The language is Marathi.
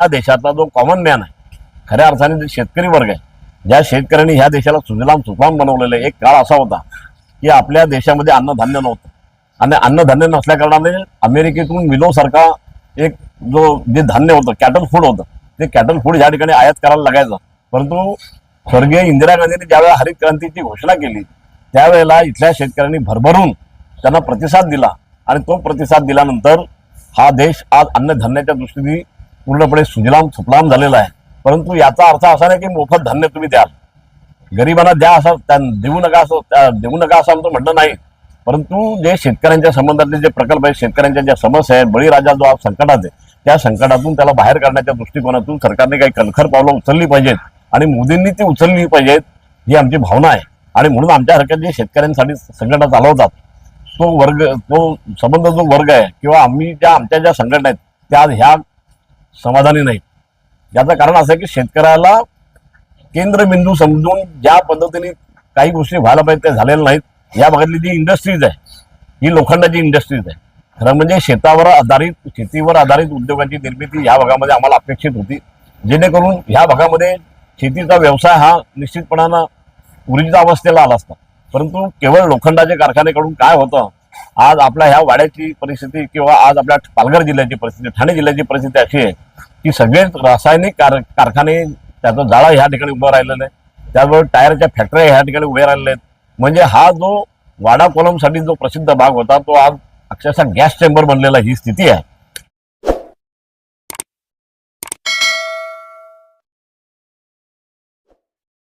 या देशातला जो कॉमन मॅन आहे खऱ्या अर्थाने जे शेतकरी वर्ग आहे ज्या शेतकऱ्यांनी ह्या देशाला सुजलाम सुफलाम बनवलेलं आहे एक काळ असा होता की आपल्या देशामध्ये अन्नधान्य नव्हतं. आणि अन्नधान्य नसल्या कारणाने अमेरिकेतून मिलोसारखा एक जो जे धान्य होतं कॅटल फूड होतं ते कॅटल फूड या ठिकाणी आयात करायला लागायचं. परंतु स्वर्गीय इंदिरा गांधींनी ज्यावेळेला हरित क्रांतीची घोषणा केली त्यावेळेला इथल्या शेतकऱ्यांनी भरभरून त्यांना प्रतिसाद दिला. आणि तो प्रतिसाद दिल्यानंतर हा देश आज अन्नधान्याच्या दृष्टीने पूर्णपणे सुजलाम सुफलाम झालेला आहे. परंतु याचा अर्थ असा नाही की मोफत धान्य तुम्ही द्याल. गरिबांना द्या असं त्या- देऊ नका असं त्या- देऊ नका असं आमचं म्हणणं नाही. परंतु जे शेतकऱ्यांच्या संबंधातले जे प्रकल्प आहेत शेतकऱ्यांच्या ज्या समस्या आहेत बळीराजा जो संकटात आहे त्या संकटातून त्याला बाहेर काढण्याच्या दृष्टिकोनातून सरकारने काही कणखर पावलं उचलली पाहिजेत आणि मोदींनी ती उचलली पाहिजेत ही आमची भावना आहे. आणि म्हणून आमच्या हरकत जे शेतकऱ्यांसाठी संघटना चालवतात तो वर्ग तो संबंध जो वर्ग आहे किंवा आम्ही ज्या आमच्या ज्या संघटना आहेत त्या ह्या समाधानी नाही याचं कारण असं आहे की शेतकऱ्याला केंद्रबिंदू समजून ज्या पद्धतीने काही गोष्टी व्हायला पाहिजे त्या झालेल्या नाहीत. या भागातली जी इंडस्ट्रीज आहे ही लोखंडाची इंडस्ट्रीज आहे. खरं म्हणजे शेतावर आधारित शेतीवर आधारित उद्योगांची निर्मिती ह्या भागामध्ये आम्हाला अपेक्षित होती. जेणेकरून ह्या भागामध्ये शेतीचा व्यवसाय हा निश्चितपणानं ऊर्जित अवस्थेला आला असता. परंतु केवळ लोखंडाच्या कारखान्याकडून काय होतं? आज आपल्या ह्या वाड्याची परिस्थिती किंवा आज आपल्या पालघर जिल्ह्याची परिस्थिती ठाणे जिल्ह्याची परिस्थिती अशी आहे की सगळेच रासायनिक कार कारखाने त्याचा जाळा ह्या ठिकाणी उभं राहिलेलं आहे. त्याचबरोबर टायरच्या फॅक्टऱ्या ह्या ठिकाणी उभ्या राहिलेल्या आहेत. म्हणजे हा जो वाडा कोलमसाठी जो प्रसिद्ध भाग होता तो आज अक्षरशः गॅस चेंबर बनलेला ही स्थिती आहे.